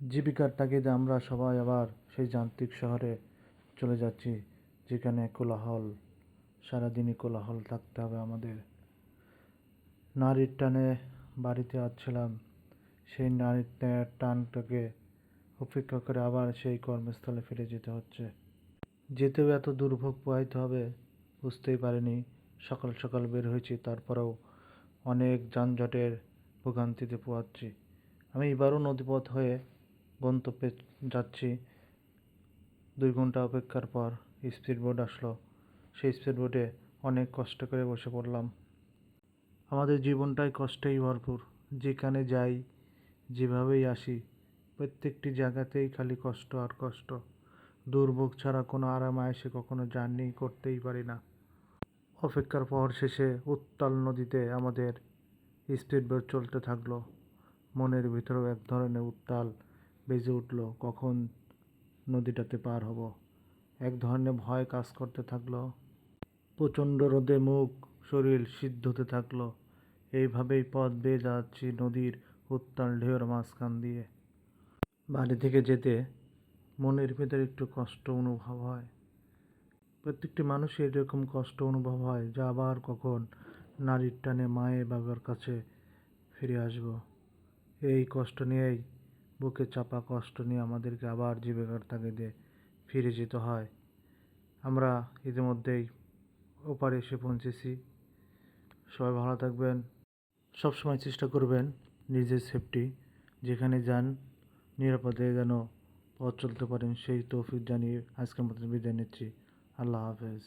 জীবিকার তাগিদে আমরা সবাই আবার সেই যান্ত্রিক শহরে চলে যাচ্ছি, যেখানে কোলাহল, সারাদিনই কোলাহল থাকতে হবে আমাদের। নারীর টানে বাড়িতে আসছিলাম, সেই নারীর টানটাকে উপেক্ষা করে আবার সেই কর্মস্থলে ফিরে যেতে হচ্ছে। যেতেও এত দুর্ভোগ পোহাইতে হবে, বুঝতেই পারিনি, সকাল সকাল বের হয়েছি, তারপরেও অনেক যানজটের ভোগান্তিতে পোহাচ্ছি। আমি এবারও নদীপথ হয়ে গন্তব্যে যাচ্ছি। দুই ঘণ্টা অপেক্ষার পর স্পিড বোট আসলো। সেই স্পিড বোটে অনেক কষ্ট করে বসে পড়লাম। আমাদের জীবনটাই কষ্টেই ভরপুর। যেখানে যাই, যেভাবেই আসি, প্রত্যেকটি জায়গাতেই খালি কষ্ট আর কষ্ট। দুর্ভোগ ছাড়া কোনো আরাম আয়েসে কখনো জার্নি করতেই পারি না। অপেক্ষার পর শেষে উত্তাল নদীতে আমাদের স্পিড বোট চলতে থাকল। মনের ভিতরেও এক ধরনের উত্তাল বেজে উঠল, কখন নদীটাতে পার হব? এক ধরনের ভয় কাজ করতে থাকল। প্রচণ্ড রোদে মুখ, শরীর সিদ্ধ হতে থাকল। এইভাবেই পথ বেয়ে যাচ্ছি নদীর উত্তাল ঢেউর মাঝখান দিয়ে। বাড়ি থেকে যেতে মনের ভেতরে একটু কষ্ট অনুভব হয়। প্রত্যেকটি মানুষের এরকম কষ্ট অনুভব হয় যা আবার কখন নারীর টানে মায়ের বাবার কাছে ফিরে আসব। এই কষ্ট নিয়েই বুকে চাপা কষ্ট নিয়ে আমাদেরকে আবার জীবিকার তাগিদে ফিরে যেতে হয়। আমরা ইতিমধ্যেই ওপারে এসে পৌঁছেছি। সবাই ভালো থাকবেন। সবসময় চেষ্টা করবেন নিজের সেফটি যেখানে যান, নিরাপদে যেন পথ চলতে পারেন, সেই তৌফিক জানিয়ে আজকের মতো বিদায় নিচ্ছি। আল্লাহ হাফেজ।